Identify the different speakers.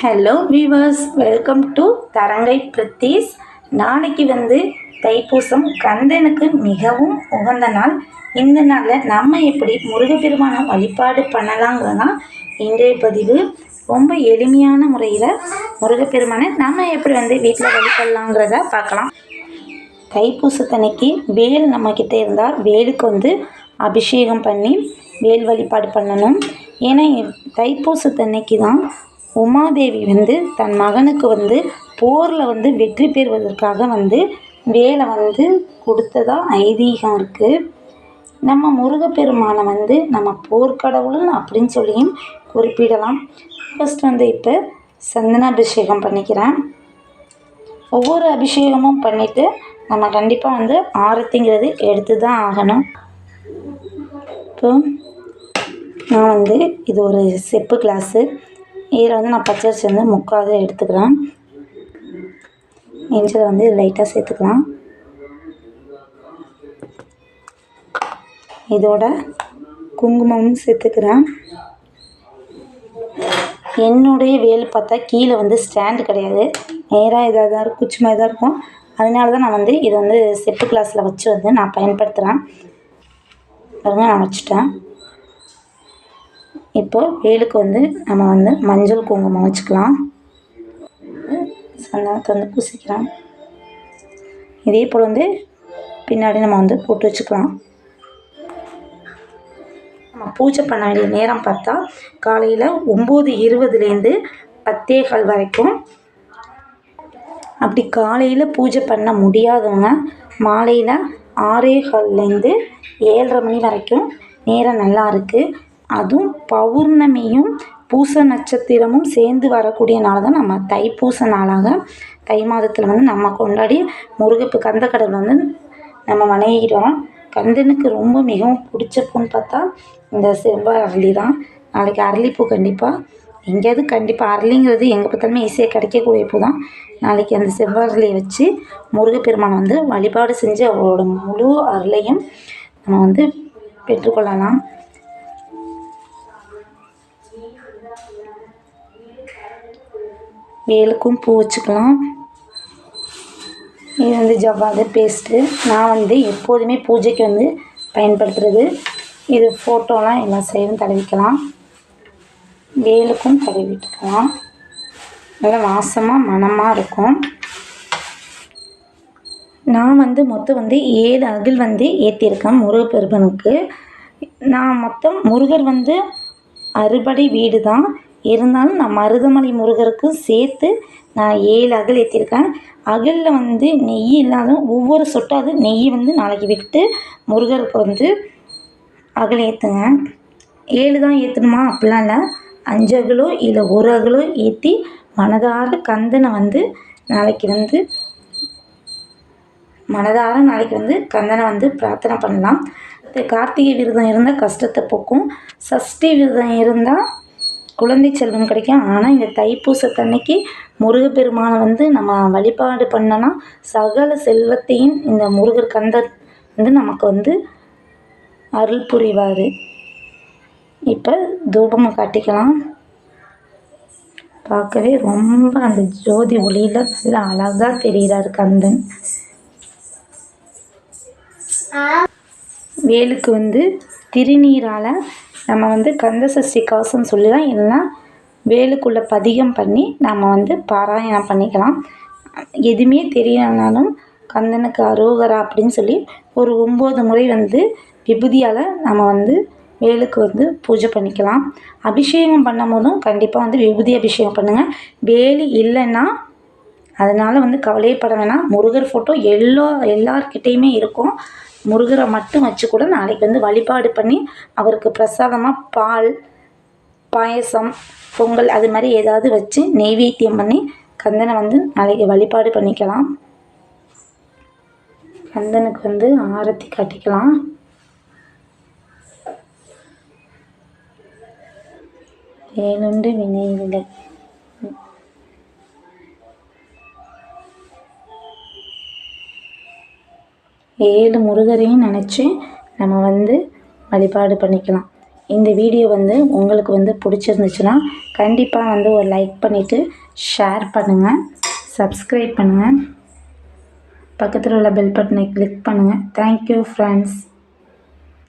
Speaker 1: Hello viewers welcome to தரங்கை பிரத்தீஸ் நாளைக்கு வந்து தைப்பூசம் கந்தனுக்கு மிகவும் உகந்த நாள். இந்த நாளில் நம்ம எப்படி முருகப்பெருமான வழிபாடு பண்ணலாங்கிறதான் இன்றைய பதிவு ரொம்ப எளிமையான முறையில் முருகப்பெருமானை நம்ம எப்படி வந்து வீட்டில் வழிபடலாங்கிறத பார்க்கலாம். தைப்பூசத்தன்னைக்கு வேல் நம்மக்கிட்ட இருந்தால் வேலுக்கு வந்து அபிஷேகம் பண்ணி வேல் வழிபாடு பண்ணணும். ஏன்னா தைப்பூசத்தன்னைக்கு தான் உமாதேவி வந்து தன் மகனுக்கு வந்து போரில் வந்து வெற்றி பெறுவதற்காக வந்து வேலை வந்து கொடுத்ததா ஐதீகம் இருக்குது நம்ம முருகப்பெருமானை வந்து நம்ம போர்க்கடவுள் அப்படின்னு சொல்லியும் குறிப்பிடலாம். ஃபஸ்ட் வந்து இப்போ சந்தனாபிஷேகம் பண்ணிக்கிறேன். ஒவ்வொரு அபிஷேகமும் பண்ணிவிட்டு நம்ம கண்டிப்பாக வந்து ஆரத்திங்கிறது எடுத்து தான் ஆகணும். இப்போ நான் வந்து இது ஒரு செப்பு கிளாஸு. இதில் வந்து நான் பச்சரிசி வந்து முக்காது எடுத்துக்கிறேன். இஞ்சியில் வந்து லைட்டாக சேர்த்துக்கலாம். இதோட குங்குமமும் சேர்த்துக்கிறேன். என்னுடைய வேல் பார்த்தா கீழே வந்து ஸ்டாண்டு கிடையாது. நேராக இதாக தான் இருக்கும் குச்சி மாதிரி தான் இருக்கும். அதனால தான் நான் வந்து இதை வந்து செட்டு கிளாஸில் வச்சு வந்து நான் பயன்படுத்துகிறேன் நான் வச்சுட்டேன். இப்போ வேலுக்கு வந்து நம்ம வந்து மஞ்சள் குங்குமம் வச்சுக்கலாம். சந்தனத்தை வந்து பூசிக்கலாம். இதே போல் வந்து பின்னாடி நம்ம வந்து போட்டு வச்சுக்கலாம். நம்ம பூஜை பண்ண வேண்டிய நேரம் பார்த்தா காலையில் ஒம்பது இருபதுலேருந்து பத்தே கால் வரைக்கும் அப்படி காலையில் பூஜை பண்ண முடியாதவங்க மாலையில் ஆறே கால்லேருந்து ஏழரை மணி வரைக்கும் நேரம் நல்லா இருக்குது அதுவும் பௌர்ணமியும் பூச நட்சத்திரமும் சேர்ந்து வரக்கூடிய நாள் தான் நம்ம தைப்பூச நாளாக. தை மாதத்தில் வந்து நம்ம கொண்டாடி முருகப்பு கந்தக்கடவுள் வந்து நம்ம வணங்கிட்டு வரோம் கந்தனுக்கு ரொம்ப மிகவும் பிடிச்ச பூன்னு பார்த்தா இந்த செவ்வாய் அரளி தான். நாளைக்கு அரளிப்பூ கண்டிப்பாக எங்கேயாவது கண்டிப்பாக அரளிங்கிறது எங்கே பார்த்தாலுமே ஈஸியாக கிடைக்கக்கூடிய பூ தான். நாளைக்கு அந்த செவ்வாய் அரளியை வச்சு முருகப்பெருமான் வந்து வழிபாடு செஞ்சு அவரோட முழு அருளையும் நம்ம வந்து பெற்றுக்கொள்ளலாம். வேலுக்கும் பூ வச்சுக்கலாம். இது வந்து ஜவ்வாது பேஸ்ட்டு நான் வந்து எப்போதுமே பூஜைக்கு வந்து பயன்படுத்துகிறது இது ஃபோட்டோலாம் எல்லா சைடும் தடவிக்கலாம். வேலுக்கும் தடவிட்டுக்கலாம். நல்லா வாசமாக மனமாக இருக்கும். நான் வந்து மொத்தம் வந்து ஏழு அகில் வந்து ஏற்றிருக்கேன் முருகப்பெருமனுக்கு. நான் மொத்தம் முருகர் வந்து அறுபடை வீடு தான் இருந்தாலும் நான் மருதமலை முருகருக்கு சேர்த்து நான் ஏழு அகல் ஏற்றிருக்கேன் அகலில் வந்து நெய் இல்லாத ஒவ்வொரு சொட்டாவது நெய் வந்து நாளைக்கு விட்டு முருகருக்கு வந்து அகல் ஏற்றுங்க ஏழு தான் ஏற்றணுமா அப்படிலாம் இல்லை. அஞ்சு அகலோ இல்லை ஒரு அகலோ ஏற்றி மனதார கந்தனை வந்து நாளைக்கு வந்து மனதார நாளைக்கு வந்து கந்தனை வந்து பிரார்த்தனை பண்ணலாம். கார்த்திகை விரதம் இருந்தால் கஷ்டத்தை போக்கும். சஷ்டி விரதம் இருந்தால் குழந்தை செல்வம் கிடைக்கும். ஆனால் இந்த தைப்பூசத்தன்னைக்கு முருகப்பெருமானை வந்து நம்ம வழிபாடு பண்ணோன்னா சகல செல்வத்தையும் இந்த முருகர் கந்தர் வந்து நமக்கு வந்து அருள் புரிவார். இப்போ தூபமாக காட்டிக்கலாம். பார்க்கவே ரொம்ப அந்த ஜோதி ஒளியில் நல்லா அழகாக தெரிகிறாரு கந்தன். வேலுக்கு வந்து திருநீரால் நம்ம வந்து கந்த சஷ்டி கவசம் தான் இல்லைன்னா வேலுக்குள்ளே பதிகம் பண்ணி நம்ம வந்து பாராயணம் பண்ணிக்கலாம். எதுவுமே தெரியலனாலும் கந்தனுக்கு அரோகரா அப்படின்னு சொல்லி ஒரு ஒம்பது முறை வந்து விபூதியால் நம்ம வந்து வேலுக்கு வந்து பூஜை பண்ணிக்கலாம். அபிஷேகம் பண்ணும் போதும் கண்டிப்பாக வந்து விபூதி அபிஷேகம் பண்ணுங்கள் வேலு இல்லைன்னா அதனால் வந்து கவலையே வேணாம். முருகர் ஃபோட்டோ எல்லா எல்லார்கிட்டேயுமே இருக்கும். முருகரை மட்டும் வச்சு கூட நாளைக்கு வந்து வழிபாடு பண்ணி அவருக்கு பிரசாதமாக பால் பாயசம் பொங்கல் அது மாதிரி ஏதாவது வச்சு நெய்வேத்தியம் பண்ணி கந்தனை வந்து நாளைக்கு வழிபாடு பண்ணிக்கலாம். கந்தனுக்கு வந்து ஆரத்தி காட்டிக்கலாம். ஏனுண்டு வினை ஏழு முருகரையும் நினச்சி நம்ம வந்து வழிபாடு பண்ணிக்கலாம். இந்த வீடியோ வந்து உங்களுக்கு வந்து பிடிச்சிருந்துச்சுன்னா கண்டிப்பாக வந்து ஒரு லைக் பண்ணிவிட்டு ஷேர் பண்ணுங்கள் சப்ஸ்கிரைப் பண்ணுங்கள் பக்கத்தில் உள்ள பெல் பட்டனை கிளிக் பண்ணுங்கள் தேங்க்யூ ஃப்ரெண்ட்ஸ்